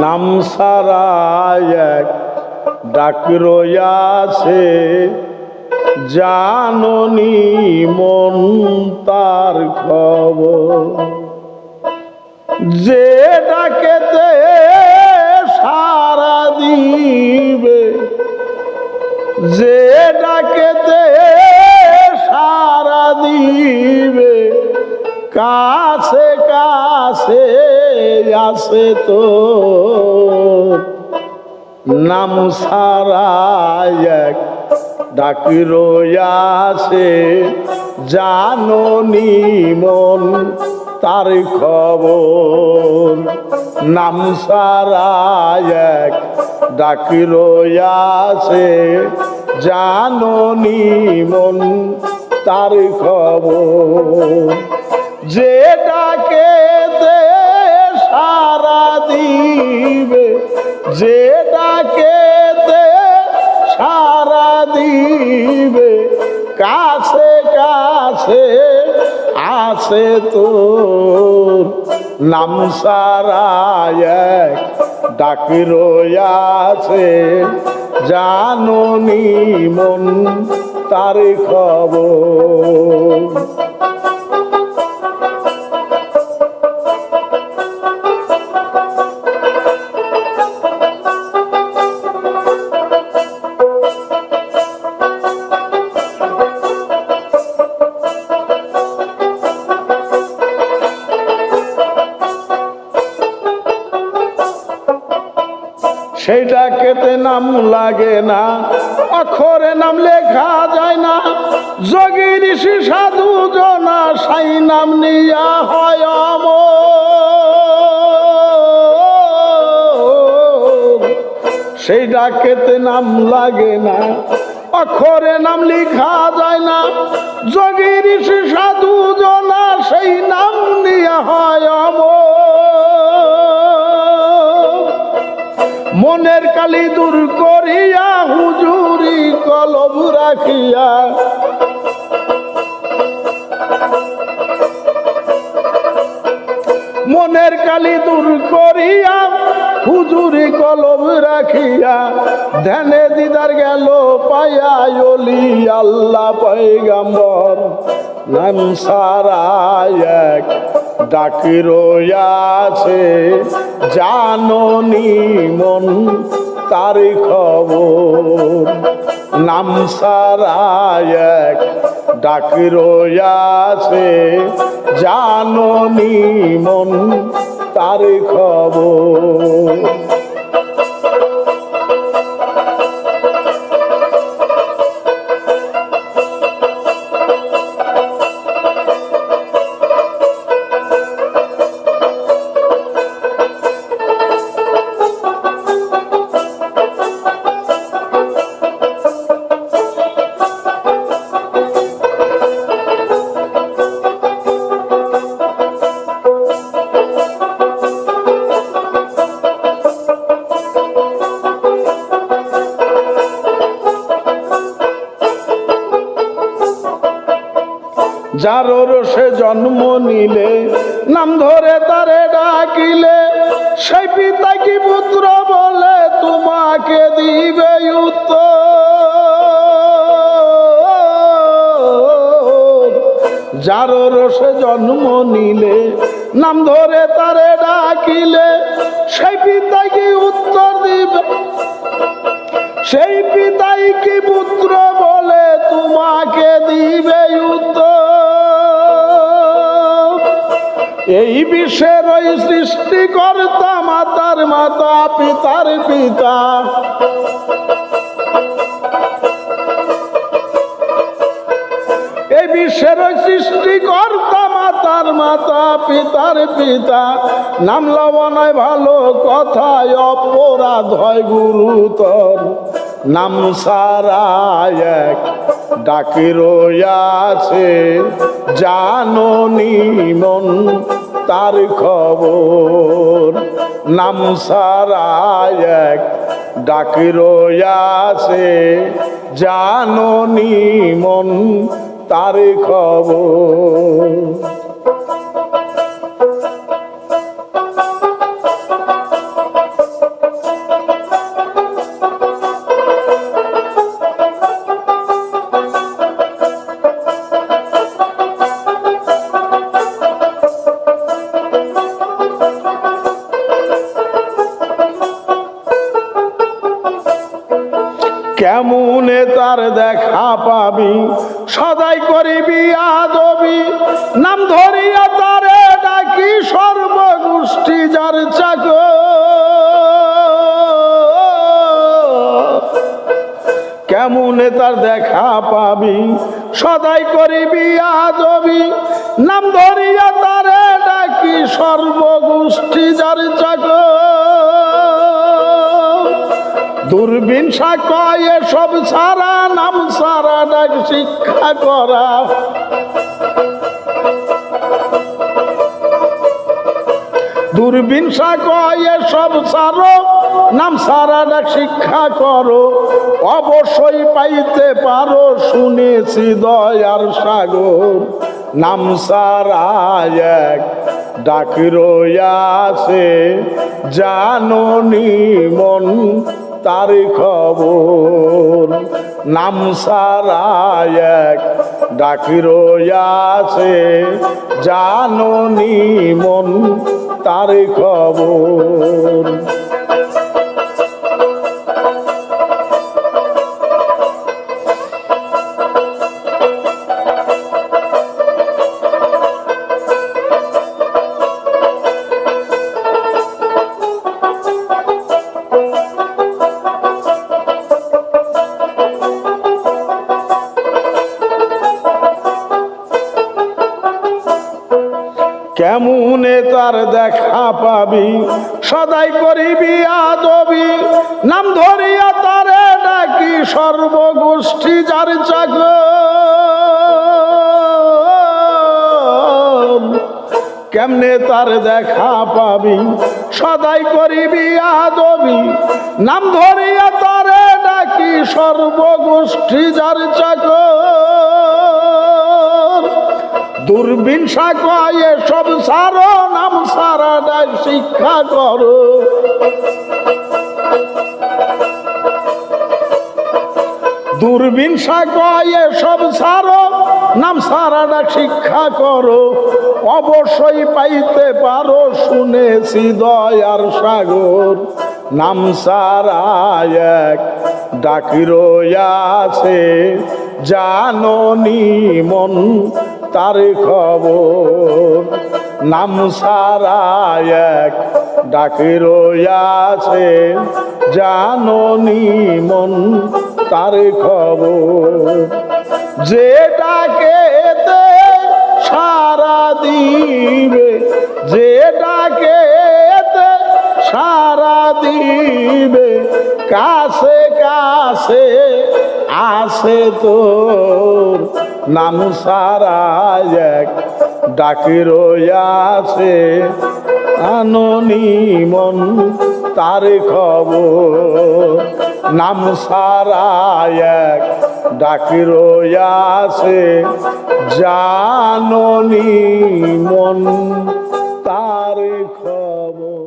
নাম সারা এক ডাক রয়াছে জাননি মন তার খবর। যে ডাকেতে সারা দিবে, যে ডাকেতে সারা দিবে, কাছে কাছে আসে তো। নাম সারা এক ডাকি রয়াছে জাননি মন তার খবর। নাম সারা এক ডাকি রয়াছে জাননি মন তার খবর। যে ডাকেতে সারা দিবে। যে ডাকেতে সারা দিবে। কাছে কাছে আছে তোর নাম সারা এক ডাক রয়াছে জাননি মন তার খবর। সেইটা কেতে নাম লাগে না, অক্ষরে নাম লেখা যায় না যোগী ঋষি সাধু জনা সাই নাম নিয়া হয় অমর। সেই ডাকেতে নাম লাগে না, অক্ষরে নাম লেখা যায় না যোগী ঋষি সাধু জনা সেই নাম নিয়া হয় অমর। মনের কালি দূর করিয়া হুজুরি কলব রাখিয়া। মনের কালি দূর করিয়া হুজুরি কলব রাখিয়া, ধ্যানে দিদার গেল পায়া অলি আল্লাহ পৈগম্বর নাম সারা এক ডাকি রয়াছে জাননি মন তার খবর। নাম সারায় এক ডাকি রয়াছে জাননি মন তার খবর। যার রসে জন্ম নিলে, নাম ধরে তারে ডাকিলে, সেই পিতা কি পুত্র বলে তোমাকে দিবে উত্তর? যার রসে জন্ম নিলে, নাম ধরে তারে ডাকিলে, সেই পিতা কি উত্তর দিবে? সেই পিতাই এই বিশ্বের ওই সৃষ্টিকর্তা মাতার মাতা, পিতার পিতা। এই বিশ্বের ওই সৃষ্টিকর্তা মাতার মাতা, পিতার পিতা। নাম লবণায় ভালো কথায়, অপরাধ হয় গুরুতর। নাম সারা এক ডাকি রয়াছে জাননি মন। তার খবর। নাম সারায় এক ডাকি জানো জাননি মন তার খবর। কেমনে তার দেখা পাবি? সদাই করিবি আদবি। নাম ধরিয়া তারে ডাকি সর্বগোষ্ঠী যার চাক কেমনে তার দেখা পাবি? সদাই করিবি আদবি। নাম ধরিয়া তারে ডাকি সর্বগোষ্ঠী যার চাক দূরবীন কয় সব সারা নাম সারা ডাক শিক্ষা করা। দূরবীন কয় সব সারো, নাম সারা ডাক শিক্ষা করো। অবশ্যই পাইতে পারো, শুনেছি দয়ার সাগর। নাম সারা এক ডাক রয়াছে জাননি মন তার খবর। নাম সারা এক ডাক রয়াছে জাননি মন তার খবর। কেমনে তার দেখা পাবি? সদাই করিবি আদবি। নাম ধরিয়া তারে ডাকি সর্বগোষ্ঠী যার চাক কেমনে তার দেখা পাবি? সদাই করিবি আদবি। নাম ধরিয়া তারে ডাকি সর্বগোষ্ঠী যার চাকর। দূরবীন কয়ে সব সারো, নাম সারা শিক্ষা করো। দূরবীন কয়ে সব সারো, নাম সারা ডাক শিক্ষা করো। অবশ্যই পাইতে পারো, শুনেছি দয়ার সাগর। নাম সারা এক ডাকিরয়াছে জাননি মন তার খবর। নাম সারা এক ডাকিরয়াছে জাননি মন তার খবর। যে ডাকেতে সারা দিবে, যে ডাকেতে সারা দিবে, কাছে কাছে আসে তোর নাম এক ডাকির আছে আননি মন তার খবর। নাম এক ডাকির আছে জাননি মন তার খবর।